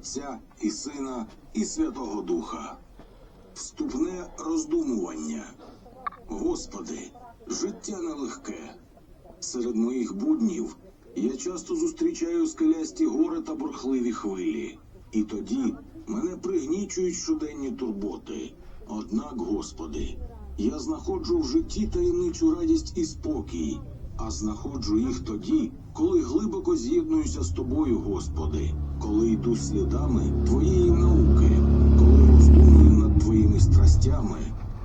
Отця і Сина і Святого Духа. Вступне роздумування. Господи, життя нелегке. Серед моїх буднів я часто зустрічаю скелясті гори та бурхливі хвилі. І тоді мене пригнічують щоденні турботи. Однак, Господи, я знаходжу в житті таємничу радість і спокій, а знаходжу їх тоді, коли глибоко з'єднуюся з Тобою, Господи, коли йду слідами Твоєї науки, коли роздумую над Твоїми страстями,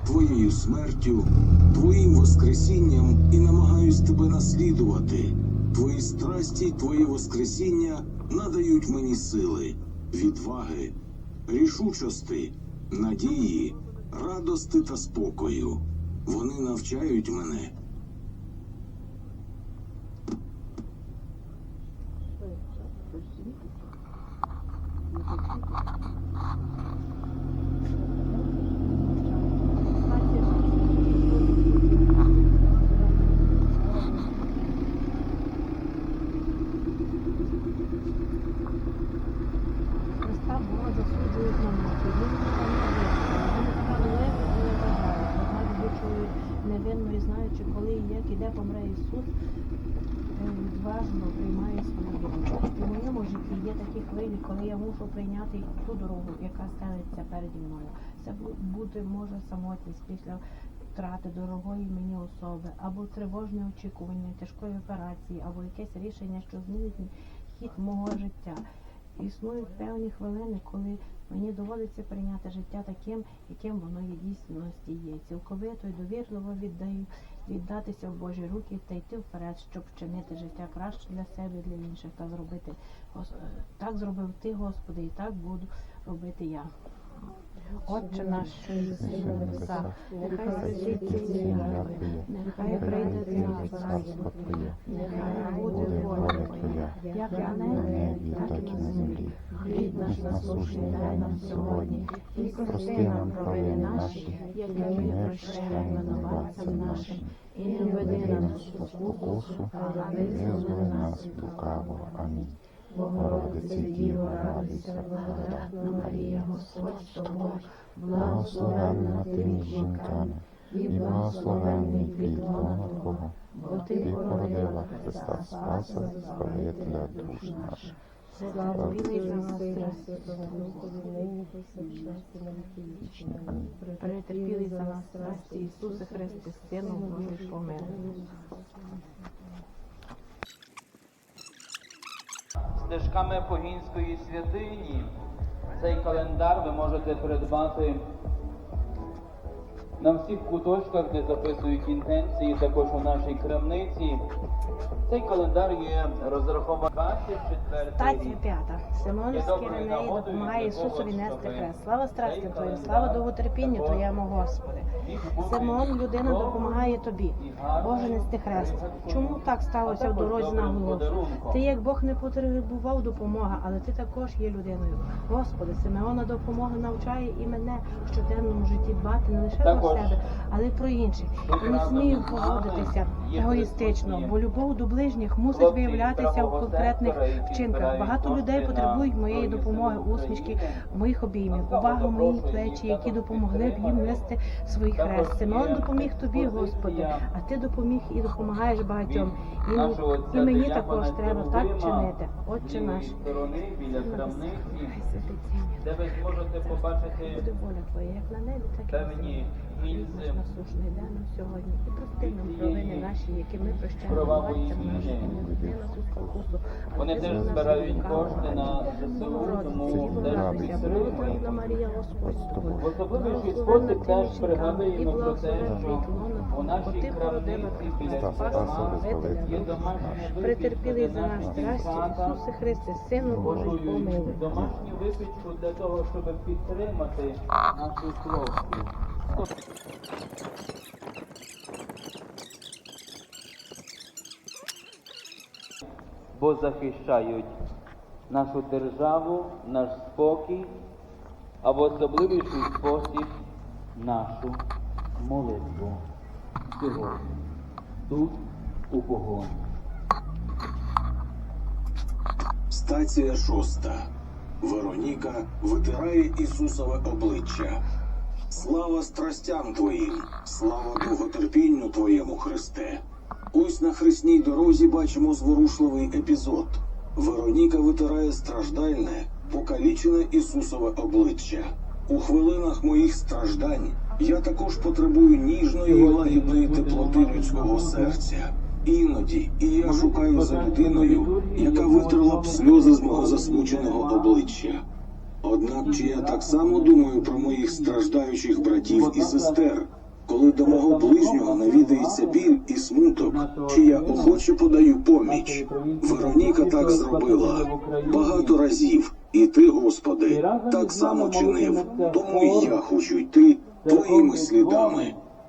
Твоєю смертю, Твоїм воскресінням і намагаюсь Тебе наслідувати. Твої страсті, й Твоє воскресіння надають мені сили, відваги, рішучості, надії, радости та спокою. Вони навчають мене Христа Бога засуджують на муки. Він не вірить. Вони сказали, не бажають. Однак відчують невинно і знаючи, коли і як іде помре Ісус, е, відважно приймає свою долю. І в моєму житті є такі хвилі, коли я мушу прийняти ту дорогу, яка стелиться переді мною. Це бу- буде може самотність після втрати дорогої мені особи, або тривожне очікування тяжкої операції, або якесь рішення, що змінить хід мого життя. Існують певні хвилини, коли мені доводиться прийняти життя таким, яким воно є дійсності є. Цілковито і довірливо віддаю віддатися в Божі руки та йти вперед, щоб вчинити життя краще для себе для інших та зробити е, так зробив ти, Господи, і так буду робити я. Отче наш, що єси на небесах, нехай святиться ім'я Твоє, нехай прийде царство Твоє, нехай буде воля Твоя, як на небі, так і на землі. Хліб наш насущний дай нам сьогодні, і прости нам провини наші, як і ми прощаємо винуватцям нашим, і не введи нас у спокусу, але визволи нас лукавого. Амінь. Богородице Діво, радуйся, благодатна Марія, Господь з тобою, благословенна ти між жінками, і благословенний плід лона Твого, бо ти породила Христа Спаса, Збавителя душ наших. Слава Тобі за нас, Перетерпілий за нас страсті, Ісусе Христе, Сину Божий, помилуй. Стежками Погінської святині. Цей календар ви можете придбати на всіх куточках, де записують інтенції, також у нашій крамниці. Цей календар є розрахований 24 Стація рік. п'ята. Симон з допомагає Ісусові нести хрест. Слава страстям Твоїм, слава довготерпінню Твоєму, Господи. Симон, людина допомагає тобі. Боже, нести хрест. Чому так сталося в дорозі на голову? Ти як Бог не потребував допомоги, але ти також є людиною. Господи, Симеона допомога навчає і мене в щоденному житті дбати не лише про себе, але й про інших. І не смію поводитися егоїстично, бо любов до ближніх мусить виявлятися в конкретних вчинках. Багато людей потребують моєї допомоги, усмішки, моїх обіймів, уваги мої плечі, які допомогли б їм нести свій хрест. Симеон допоміг тобі, Господи, а ти допоміг і допомагаєш багатьом. І, мені- і мені також треба так чинити. Отче наш. Хай святиться де ви зможете побачити Буде воля Твоя, як на небі, так і на землі. Насушний нам сьогодні. І прости нам провини наші, які ми прощаємо винуватцям нашим, і не веди нас у спокусу. Вони теж збирають кошти на ЗСУ, тому теж підтримуємо. Марія, Господь з тобою. В особливий спосіб теж пригадуємо про те, що у нашій крамниці біля Спаса є наших. Претерпілий за нас страсті. Ісусе Христе, Сину Божий, помилуй. Домашню випічку для того, щоб підтримати наших хлопців. Бо захищають нашу державу, наш спокій, а в особливіший спосіб нашу молитву. Сьогодні, тут, у погоні. Стація шоста. Вероніка витирає Ісусове обличчя. Слава страстям Твоїм, слава довготерпінню Твоєму, Христе. Ось на хресній дорозі бачимо зворушливий епізод. Вероніка витирає страждальне, покалічене Ісусове обличчя. У хвилинах моїх страждань я також потребую ніжної і лагідної теплоти людського серця. Іноді і я шукаю за людиною, яка витерла б сльози з мого засмученого обличчя. Однак чи я так само думаю про моїх страждаючих братів і сестер, коли до мого ближнього навідається біль і смуток, чи я охоче подаю поміч? Вероніка так зробила багато разів, і ти, Господи, так само чинив. Тому і я хочу йти твоїми слідами.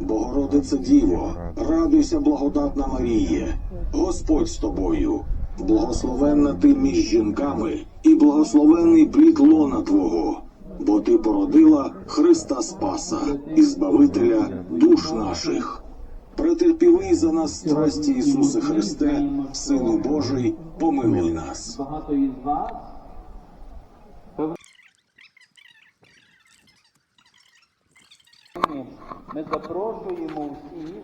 Богородице Діво, радуйся, благодатна Маріє, Господь з тобою, благословенна ти між жінками, і благословенний плід лона Твого, бо ти породила Христа Спаса і Збавителя душ наших. Претерпівий за нас страсті Ісусе Христе, Сину Божий, помилуй нас. Багато із вас Ми- запрошуємо усіх,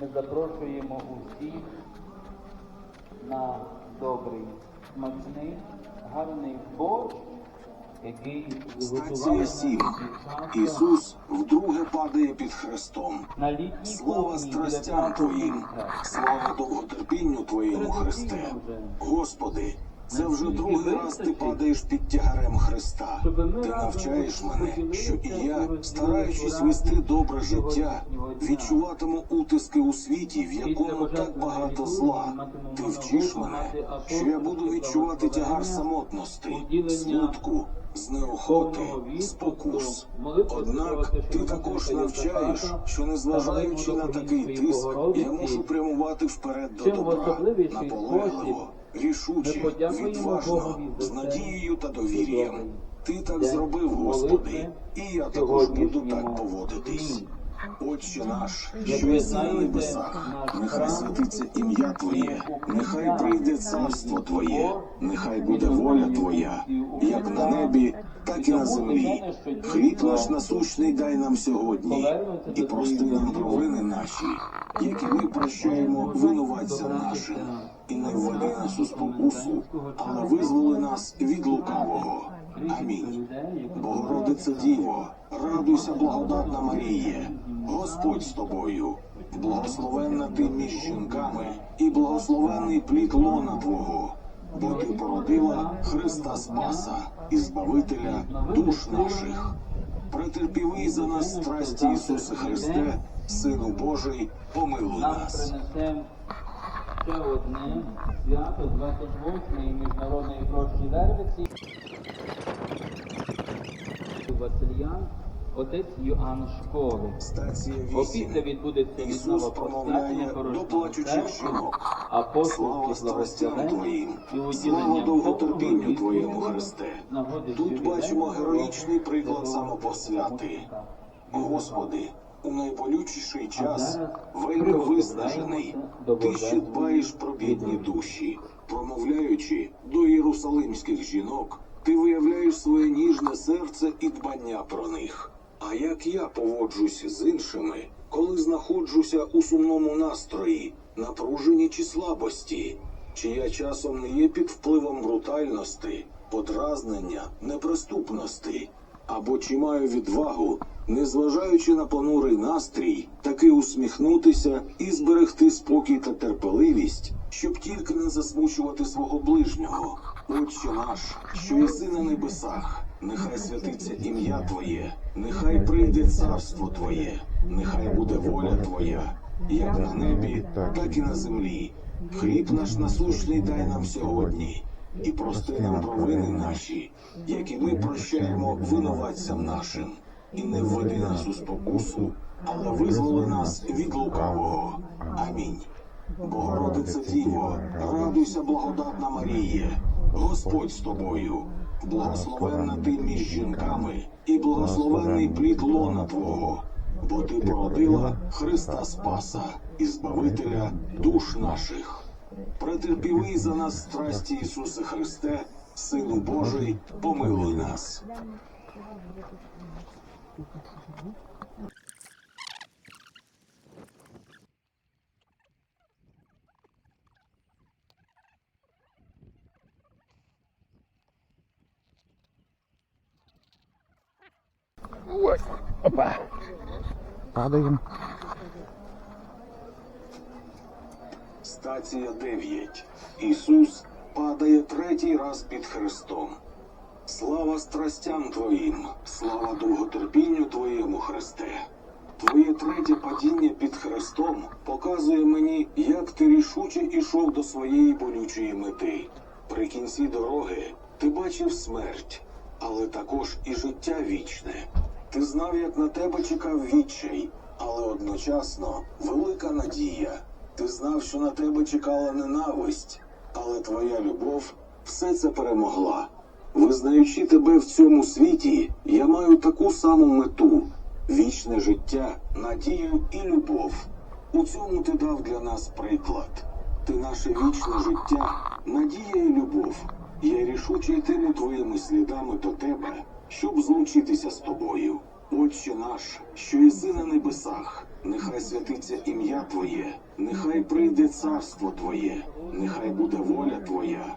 ми запрошуємо усіх на добрий, смачний, гарний борщ, який Стація 7. Ісус вдруге падає під хрестом. на літній Слава кухні страстям Твоїм, слава довготерпінню Твоєму, Христе. Господи, це вже другий раз ти падаєш під тягарем Христа. Ти навчаєш мене, що і я, стараючись вести добре життя, відчуватиму утиски у світі, в якому так багато зла. Ти вчиш мене, що я буду відчувати тягар самотності, смутку, знеохоти, спокус. Однак ти також навчаєш, що незважаючи на такий тиск, я мушу прямувати вперед до добра, наполегливо, рішуче, відважно, з надією та довір'ям. Ти так зробив, Господи, і я також буду так поводитись. Отче наш, що єси на небесах, нехай святиться ім'я Твоє, нехай прийде царство Твоє, нехай буде воля Твоя, як на небі, так і на землі. Хліб наш насущний дай нам сьогодні, і прости нам провини наші, які ми прощаємо винуватцям нашим, і не введи нас у спокусу, але визволи нас від лукавого. Амінь. Богородице Діво, радуйся, благодатна Маріє, Господь з тобою, благословенна ти між жінками, і благословенний плід лона Твого, бо ти породила Христа Спаса і Збавителя душ наших. Претерпівий за нас страсті Ісусе Христе, Сину Божий, помилуй нас. Ще одне свято 28-ї міжнародної прощі Вервиці. Васильян, отець Йоанн. Стація Опісля відбудеться порожнього плачучих серцю, жінок. Слава благословень і уділення довготерпінню Твоєму, Христе. Тут бачимо героїчний приклад самопосвяти. Господи, у найболючіший час, вельми виснажений, ти ще дбаєш про бідні душі, промовляючи до єрусалимських жінок, ти виявляєш своє ніжне серце і дбання про них. А як я поводжусь з іншими, коли знаходжуся у сумному настрої, напруженні чи слабості? Чи я часом не є під впливом брутальності, подразнення, неприступності? Або чи маю відвагу, незважаючи на понурий настрій, таки усміхнутися і зберегти спокій та терпеливість, щоб тільки не засмучувати свого ближнього. Отче наш, що єси на небесах, нехай святиться ім'я Твоє, нехай прийде царство Твоє, нехай буде воля Твоя, як на небі, так і на землі. Хліб наш насущний дай нам сьогодні, і прости нам провини наші, які ми прощаємо винуватцям нашим, і не введи нас у спокусу, але визволи нас від лукавого. Амінь. Богородице Діво, радуйся, благодатна Маріє, Господь з тобою, благословенна ти між жінками, і благословенний плід лона Твого, бо ти породила Христа Спаса і Збавителя душ наших. Претерпівий за нас страсті Ісусе Христе, Сину Божий, помилуй нас. Падаємо. Стація 9. Ісус падає третій раз під Христом. Слава страстям Твоїм, слава довготерпінню Твоєму, Христе. Твоє третє падіння під Христом показує мені, як ти рішуче ішов до своєї болючої мети. При кінці дороги ти бачив смерть, але також і життя вічне. Ти знав, як на тебе чекав відчай, але одночасно велика надія. Ти знав, що на тебе чекала ненависть, але твоя любов все це перемогла. Визнаючи тебе в цьому світі, я маю таку саму мету вічне життя, надію і любов. У цьому ти дав для нас приклад. Ти наше вічне життя, надія і любов. Я рішуче йтиму твоїми слідами до тебе, щоб злучитися з тобою. Отче наш, що єси на небесах, нехай святиться ім'я Твоє, нехай прийде царство Твоє, нехай буде воля Твоя,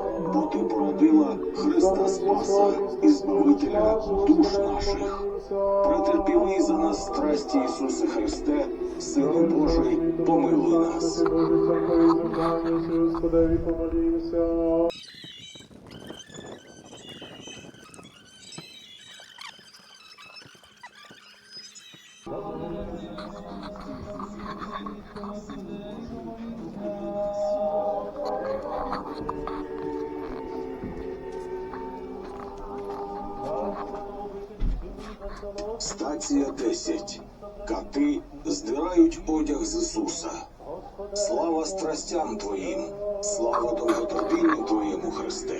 бо ти породила Христа Спаса і Збавителя душ наших. Претерпівий за нас страсті Ісусе Христе, Сину Божий, помилуй нас. Господи, 10. Кати здирають одяг з Ісуса. Слава страстям Твоїм, слава довготерпінню Твоєму, Христе.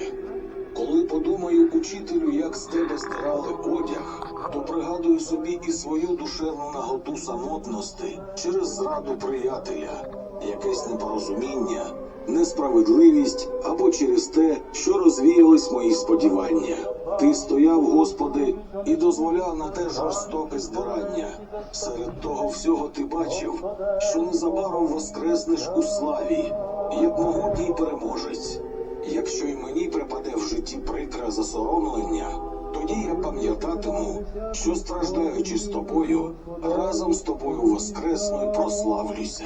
Коли подумаю, учителю, як з тебе здирали одяг, то пригадую собі і свою душевну наготу самотності через зраду приятеля, якесь непорозуміння, несправедливість або через те, що розвіялись мої сподівання. Ти стояв, Господи, і дозволяв на те жорстоке здирання. Серед того всього ти бачив, що незабаром воскреснеш у славі, як могутній переможець. Якщо й мені припаде в житті прикре засоромлення, тоді я пам'ятатиму, що страждаючи з тобою, разом з тобою воскресну і прославлюся.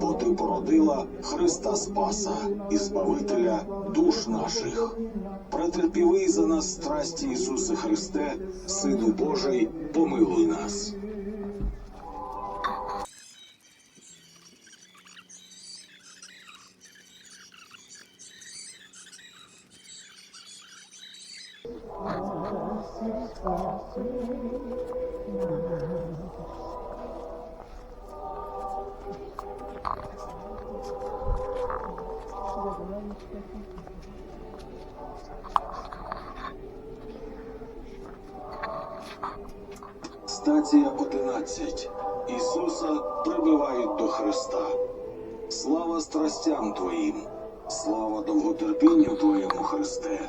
бо ти породила Христа Спаса і Збавителя душ наших. Претерпівий за нас страсті Ісусе Христе, Сину Божий, помилуй нас. Thank you. Стація 11. Ісуса прибивають до Христа. Слава страстям Твоїм, слава довготерпінню Твоєму Христе,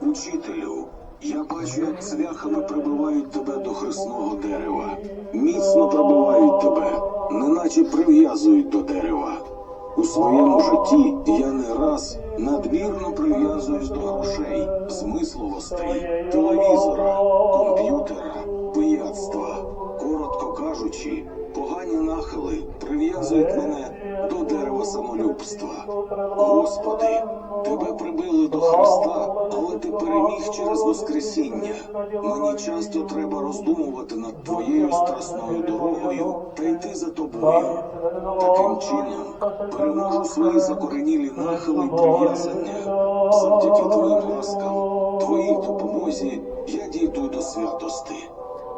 Учителю я бачу, як цвяхами прибивають тебе до хресного дерева. Міцно прибивають тебе, неначе прив'язують до дерева. У своєму житті я не раз надмірно прив'язуюсь до грошей, змисловостей, телевізора, комп'ютера, пияцтва. Коротко кажучи, погані нахили прив'язують мене дерева самолюбства. Господи, тебе прибили до Христа, але ти переміг через Воскресіння. Мені часто треба роздумувати над твоєю страсною дорогою та йти за тобою. Таким чином переможу свої закоренілі нахили й прив'язання. Завдяки твоїм ласкам, твоїй допомозі я дійду до святости.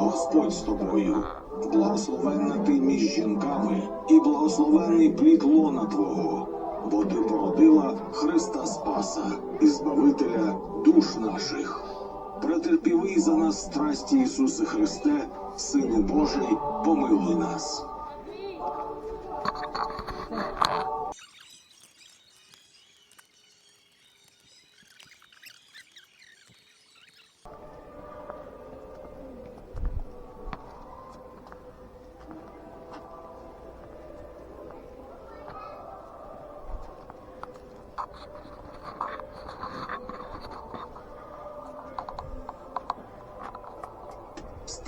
Господь з тобою, благословенна ти між жінками, і благословенний плід лона Твого, бо ти породила Христа Спаса і Збавителя душ наших. Претерпівий за нас страсті Ісусе Христе, Сину Божий, помилуй нас.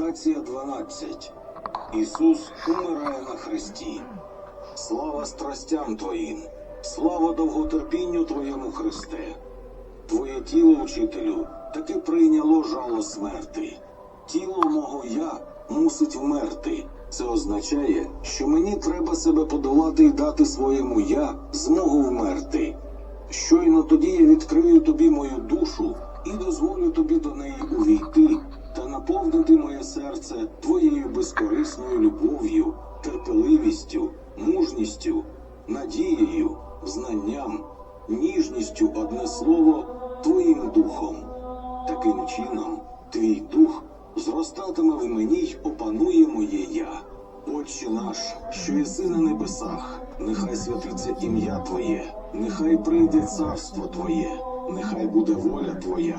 Стація 12. Ісус умирає на хресті. Слава страстям Твоїм, слава довготерпінню Твоєму Христе. Твоє тіло, учителю, таки прийняло жало смерти. Тіло мого я мусить вмерти. Це означає, що мені треба себе подолати і дати своєму я змогу вмерти. Щойно тоді я відкрию тобі мою душу і дозволю тобі до неї увійти наповнити моє серце твоєю безкорисною любов'ю, терпеливістю, мужністю, надією, знанням, ніжністю, одне слово, твоїм духом. Таким чином, твій дух зростатиме в мені й опанує моє я. Отче наш, що єси на небесах, нехай святиться ім'я Твоє, нехай прийде царство Твоє, нехай буде воля Твоя,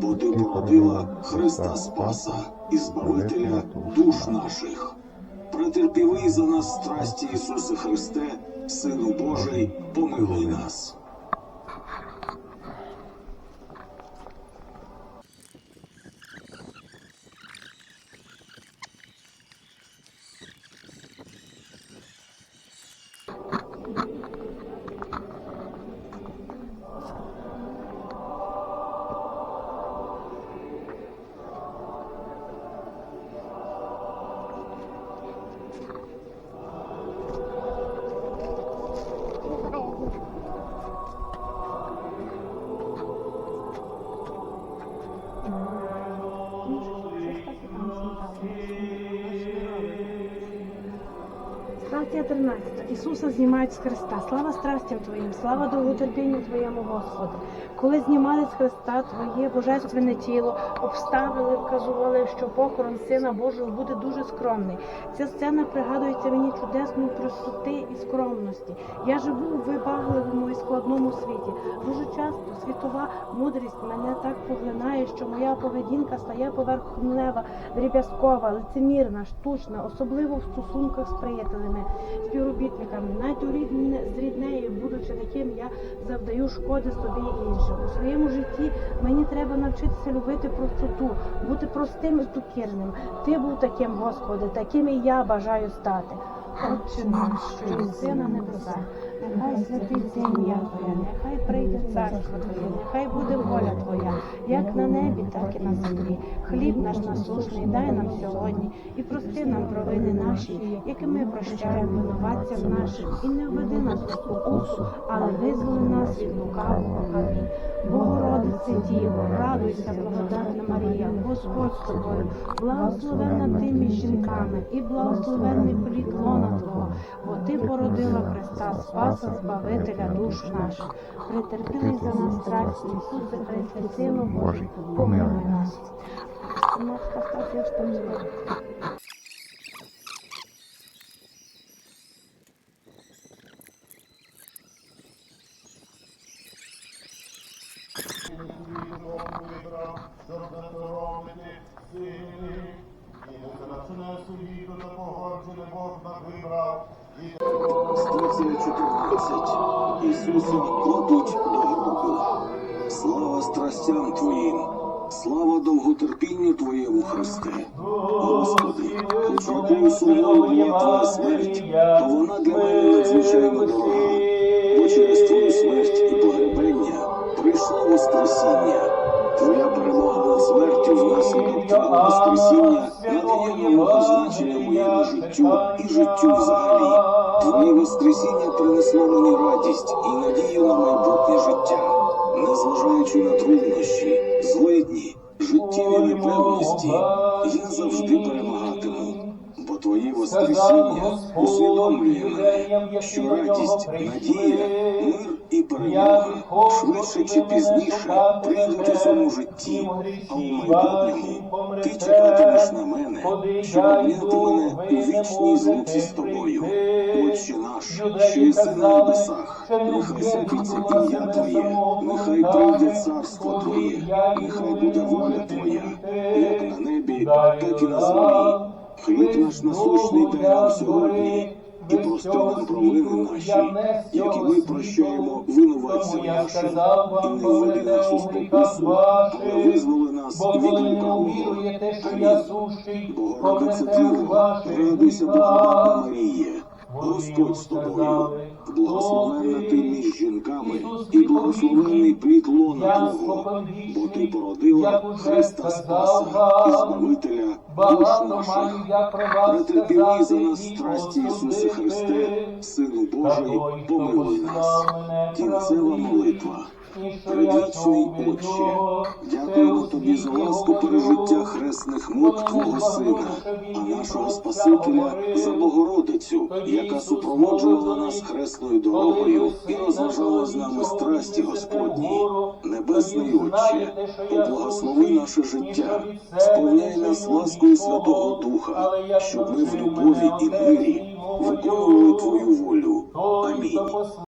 бо ти породила Христа Спаса і Збавителя душ наших. Претерпівий за нас страсті Ісусе Христе, Сину Божий, помилуй нас. Стаття 13. Ісуса знімають з Христа. Слава страстям Твоїм, слава довготерпінню Твоєму, Господи. коли знімали з Христа Твоє божественне тіло, обставили, вказували, що похорон Сина Божого буде дуже скромний. Ця сцена пригадується мені чудесної простоти і скромності. Я живу у вибагливому і складному світі. Дуже часто світова мудрість мене так поглинає, що моя поведінка стає поверхнева, дріб'язкова, лицемірна, штучна, особливо в стосунках з приятелями, співробітниками. Навіть у рідне з ріднею, будучи таким, я завдаю шкоди собі і іншим. У своєму житті мені треба навчитися любити простоту, бути простим і покірним. Ти був таким, Господи, таким і я бажаю стати. Отче наш, що єси на небесах, нехай святиться ім'я Твоє, нехай прийде царство Твоє, нехай буде воля Твоя, як на небі, так і на землі. Хліб наш насушний дай нам сьогодні і прости нам провини наші, які ми прощаємо винуватцям нашим, і не введи нас у спокусу, але визволи нас від лукавого. Амінь. Діво, радуйся, благодатна Марія, Господь з тобою, благословенна ти між жінками, і благословенний плід Твого, бо ти породила Христа, Спаса, Збавителя душ наших. Претерпілий за нас страсть, Ісусе Христе, Сину Божий, помилуй нас. Матка, став, 14. Ісуса кладуть до гробу. Слава страстям Твоїм, слава довготерпінню Твоєму Христе. Господи, хоч якою сумною є Твоя смерть, то вона для мене надзвичайно дорога. Бо через Твою смерть і погребення прийшло Воскресіння. Твоя перемога над смертю внаслідок Твого Воскресіння надає нового значення моєму життю і життю взагалі. Твоє Воскресіння принесло мені радість і надію на майбутнє життя. Незважаючи на труднощі, злидні, життєві непевності, я завжди перемагатиму. Твоє Воскресіння усвідомлює мене, що радість, надія, мир і перемога швидше чи пізніше прийдуть у цьому житті, а у майбутньому ти чекатимеш на мене, щоб обняти мене у вічній злуці з тобою. Отче наш, що єси на небесах, нехай святиться ім'я Твоє, нехай прийде царство Твоє, нехай буде воля Твоя, як на небі, так і на землі. Хліб наш насущний дай нам сьогодні, і прости нам провини наші, які ми прощаємо винуватцям нашим, і не введи нас у спокусу, але визволи нас від лукавого. Амінь. Богородице Діво, радуйся, благодатна Марія, Господь з тобою, благословенна ти між жінками, і благословенний плід лона Твого, бо ти породила Христа Спаса і Збавителя душ наших. Претерпіли за нас страсті Ісусе Христе, Сину Божий, помилуй нас. Кінцева молитва. Предвічний Отче, дякуємо тобі за ласку пережиття хресних мук Твого Сина, а нашого Спасителя за Богородицю, яка супроводжувала нас хресною дорогою і розважала з нами страсті Господні. Небесний Отче, поблагослови наше життя, сповняй нас ласкою Святого Духа, щоб ми в любові і мирі виконували Твою волю. Амінь.